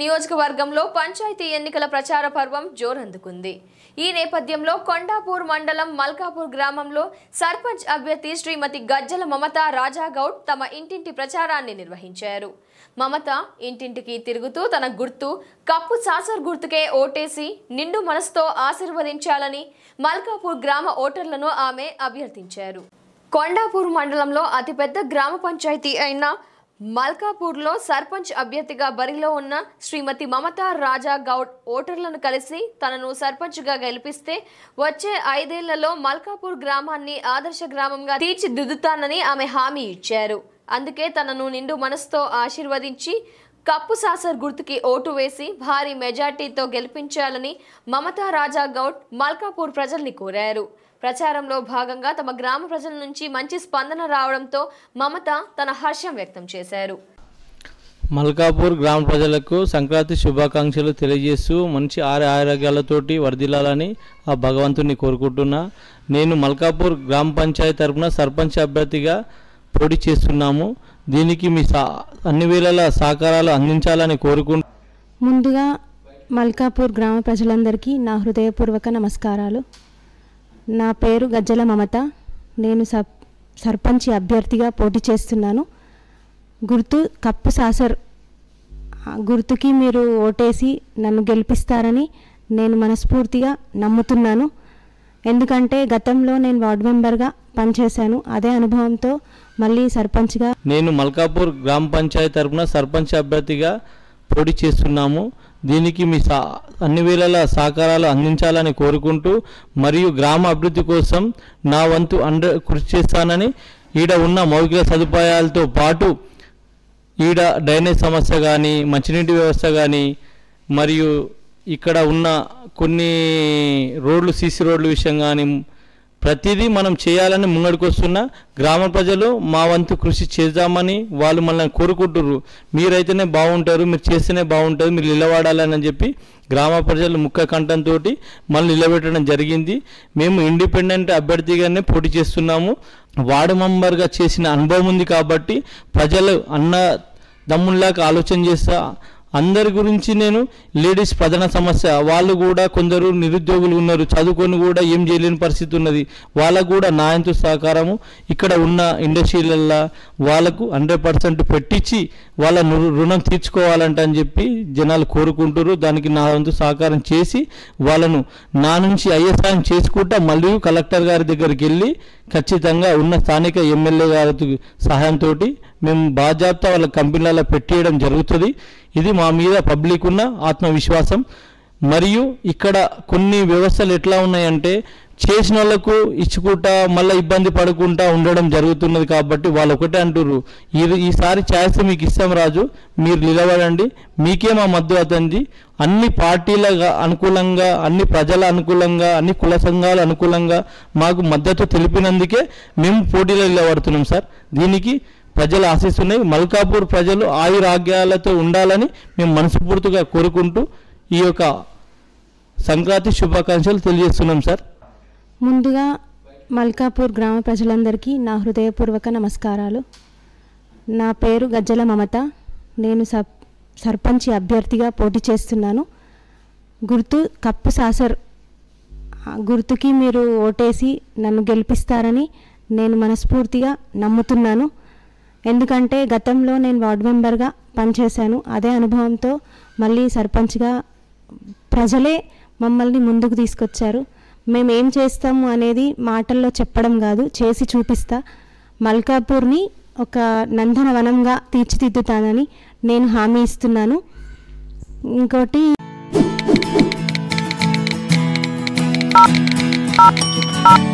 నియోజకవర్గంలో పంచాయతీ ఎన్నికల ప్రచార పర్వం జోరందుకుంది. ఈ నేపథ్యంలో కొండాపూర్ మండలం మల్కాపూర్ గ్రామంలో సర్పంచ్ అభ్యర్థి శ్రీమతి గజ్జల మమత రాజాగౌడ్ తమ ఇంటింటి ప్రచారాన్ని నిర్వహించారు. మమత ఇంటింటికి తిరుగుతూ తన గుర్తు కప్పు సాసర్ గుర్తుకే ఓటేసి నిండు మనసుతో ఆశీర్వదించాలని మల్కాపూర్ గ్రామ ఓటర్లను ఆమె అభ్యర్థించారు. కొండాపూర్ మండలంలో అతిపెద్ద గ్రామ పంచాయతీ అయిన మల్కాపూర్లో సర్పంచ్ అభ్యర్థిగా బరిలో ఉన్న శ్రీమతి మమతా రాజా గౌడ్ ఓటర్లను కలిసి తనను సర్పంచ్గా గెలిపిస్తే వచ్చే ఐదేళ్ళలో మల్కాపూర్ గ్రామాన్ని ఆదర్శ గ్రామంగా తీర్చిదిద్దుతానని ఆమె హామీ ఇచ్చారు. అందుకే తనను నిండు మనసుతో ఆశీర్వదించి కప్పు సాసర్ గుర్తుకి ఓటు వేసి భారీ మెజార్టీతో గెలిపించాలని మమతా రాజా గౌడ్ మల్కాపూర్ ప్రజల్ని కోరారు. ప్రచారంలో భాగంగా తమ గ్రామ ప్రజల నుంచి మంచి స్పందన రావడంతో మమత తన హర్షం వ్యక్తం చేశారు. మల్కాపూర్ గ్రామ ప్రజలకు సంక్రాంతి శుభాకాంక్షలు తెలియజేస్తూ మంచి ఆరు ఆరోగ్యాలతోటి వర్ధిల్లాలని ఆ భగవంతుని కోరుకుంటున్నా. నేను మల్కాపూర్ గ్రామ పంచాయతీ తరపున సర్పంచ్ అభ్యర్థిగా పోటీ చేస్తున్నాము. దీనికి మీ సా అన్ని వేళలా సహకారాలు అందించాలని కోరుకుంటూ ముందుగా మల్కాపూర్ గ్రామ ప్రజలందరికీ నా హృదయపూర్వక నమస్కారాలు. నా పేరు గజ్జల మమత. నేను సబ్ సర్పంచి అభ్యర్థిగా పోటీ చేస్తున్నాను. గుర్తు కప్పు సాసర్ గుర్తుకి మీరు ఓటేసి నన్ను గెలిపిస్తారని నేను మనస్ఫూర్తిగా నమ్ముతున్నాను. ఎందుకంటే గతంలో నేను వార్డు మెంబర్గా పనిచేశాను. అదే అనుభవంతో మళ్ళీ సర్పంచ్గా నేను మల్కాపూర్ గ్రామ పంచాయతీ తరఫున సర్పంచ్ అభ్యర్థిగా పోటీ చేస్తున్నాము. దీనికి మీ సా అన్ని వేళల సహకారాలు అందించాలని కోరుకుంటూ మరియు గ్రామ అభివృద్ధి కోసం నా వంతు అండ కృషి చేస్తానని ఈడ ఉన్న మౌలిక సదుపాయాలతో పాటు ఈడ డ్రైనేజ్ సమస్య కానీ మంచినీటి వ్యవస్థ కానీ మరియు ఇక్కడ ఉన్న కొన్ని రోడ్లు సీసీ రోడ్ల విషయం కానీ ప్రతిదీ మనం చేయాలని ముంగడికి వస్తున్న గ్రామ ప్రజలు మా వంతు కృషి చేద్దామని వాళ్ళు మనల్ని కోరుకుంటుర్రు. మీరైతేనే బాగుంటారు మీరు చేస్తేనే బాగుంటుంది మీరు నిలబడాలని చెప్పి గ్రామ ప్రజలు ముఖ్య కంఠంతో మనల్ని నిలబెట్టడం జరిగింది. మేము ఇండిపెండెంట్ అభ్యర్థిగానే పోటీ చేస్తున్నాము. వార్డు మెంబర్గా చేసిన అనుభవం ఉంది కాబట్టి ప్రజలు అన్న దమ్ముల్లాగా ఆలోచన చేస్తా అందరి గురించి నేను లేడీస్ ప్రధాన సమస్య. వాళ్ళు కూడా కొందరు నిరుద్యోగులు ఉన్నారు. చదువుకొని కూడా ఏం చేయలేని పరిస్థితి ఉన్నది. వాళ్ళకు కూడా నాయంతో సహకారము ఇక్కడ ఉన్న ఇండస్ట్రీలల్లో వాళ్ళకు హండ్రెడ్ పర్సెంట్ పెట్టించి వాళ్ళ రుణం తీర్చుకోవాలంట అని చెప్పి జనాలు కోరుకుంటారు దానికి నా వంతు సహకారం చేసి వాళ్ళను నా నుంచి అయ్యే సాయం చేసుకుంటా మళ్ళీ కలెక్టర్ గారి దగ్గరికి వెళ్ళి ఖచ్చితంగా ఉన్న స్థానిక ఎమ్మెల్యే గారి సహాయంతో మేము బాధ్యత వాళ్ళ కంపెనీలలో పెట్టేయడం జరుగుతుంది. ఇది మా మీద పబ్లిక్ ఉన్న ఆత్మవిశ్వాసం. మరియు ఇక్కడ కొన్ని వ్యవస్థలు ఎట్లా ఉన్నాయంటే చేసిన వాళ్ళకు ఇచ్చుకుంటా మళ్ళీ ఇబ్బంది పడకుండా ఉండడం జరుగుతున్నది కాబట్టి వాళ్ళు ఒకటే అంటున్నారు ఇది ఈసారి ఛాయిస్ మీకు ఇస్తాం రాజు మీరు నిలబడండి మీకే మా మద్దతు అతంది అన్ని పార్టీల అనుకూలంగా అన్ని ప్రజల అనుకూలంగా అన్ని కుల సంఘాల అనుకూలంగా మాకు మద్దతు తెలిపినందుకే మేము పోటీలో నిలబడుతున్నాం సార్. దీనికి ప్రజలు ఆశిస్తున్నాయి మల్కాపూర్ ప్రజలు ఆయురాగ్యాలతో ఉండాలని మేము మనస్ఫూర్తిగా కోరుకుంటూ ఈ యొక్క సంక్రాంతి శుభాకాంక్షలు తెలియజేస్తున్నాం సార్. ముందుగా మల్కాపూర్ గ్రామ ప్రజలందరికీ నా హృదయపూర్వక నమస్కారాలు. నా పేరు గజ్జల మమత. నేను సర్ సర్పంచ్ అభ్యర్థిగా పోటీ చేస్తున్నాను. గుర్తు కప్పు సాసర్ గుర్తుకి మీరు ఓటేసి నన్ను గెలిపిస్తారని నేను మనస్ఫూర్తిగా నమ్ముతున్నాను. ఎందుకంటే గతంలో నేను వార్డు మెంబర్గా పనిచేశాను. అదే అనుభవంతో మళ్ళీ సర్పంచ్గా ప్రజలే మమ్మల్ని ముందుకు తీసుకొచ్చారు. మేము ఏం చేస్తాము అనేది మాటల్లో చెప్పడం కాదు చేసి చూపిస్తా. మల్కాపూర్ని ఒక నందనవనంగా తీర్చిదిద్దుతానని నేను హామీ ఇస్తున్నాను. ఇంకోటి Thank.